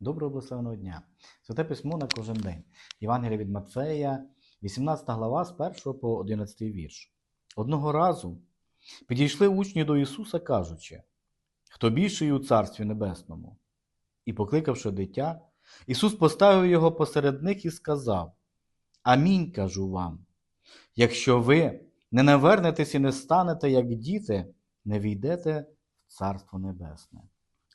Доброго благословеного дня. Святе письмо на кожен день. Євангелія від Матфея, 18 глава з 1 по 11 вірш. Одного разу підійшли учні до Ісуса, кажучи, хто більший у Царстві Небесному. І, покликавши дитя, Ісус поставив його посеред них і сказав: Амінь кажу вам. Якщо ви не навернетесь і не станете, як діти, не війдете в Царство Небесне.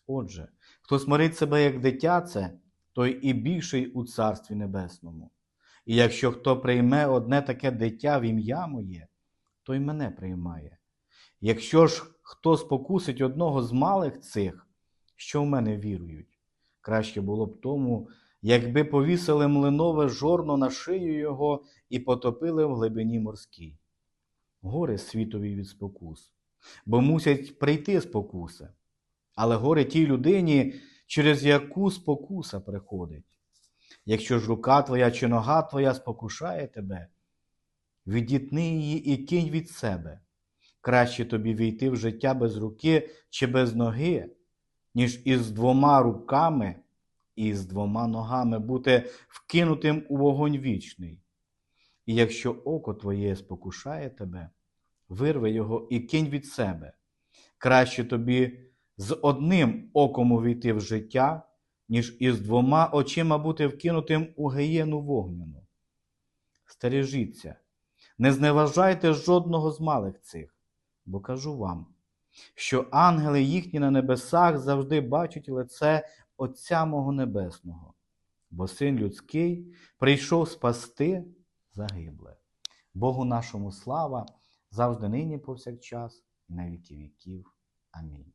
Отже, хто смирить себе як дитяце, той і більший у Царстві Небесному. І якщо хто прийме одне таке дитя в ім'я моє, той мене приймає. Якщо ж хто спокусить одного з малих цих, що в мене вірують, краще було б тому, якби повісили млинове жорно на шию його і потопили в глибині морській. Горе світові від спокус, бо мусять прийти спокуси. Але горе тій людині, через яку спокуса приходить. Якщо ж рука твоя чи нога твоя спокушає тебе, відітни її і кинь від себе. Краще тобі війти в життя без руки чи без ноги, ніж із двома руками і з двома ногами бути вкинутим у вогонь вічний. І якщо око твоє спокушає тебе, вирви його і кинь від себе. Краще тобі з одним оком увійти в життя, ніж із двома очима бути вкинутим у гієну вогняну. Стережіться, не зневажайте жодного з малих цих, бо кажу вам, що ангели їхні на небесах завжди бачать лице Отця мого Небесного, бо Син людський прийшов спасти загибле. Богу нашому слава завжди нині повсякчас і на віки віків. Амінь.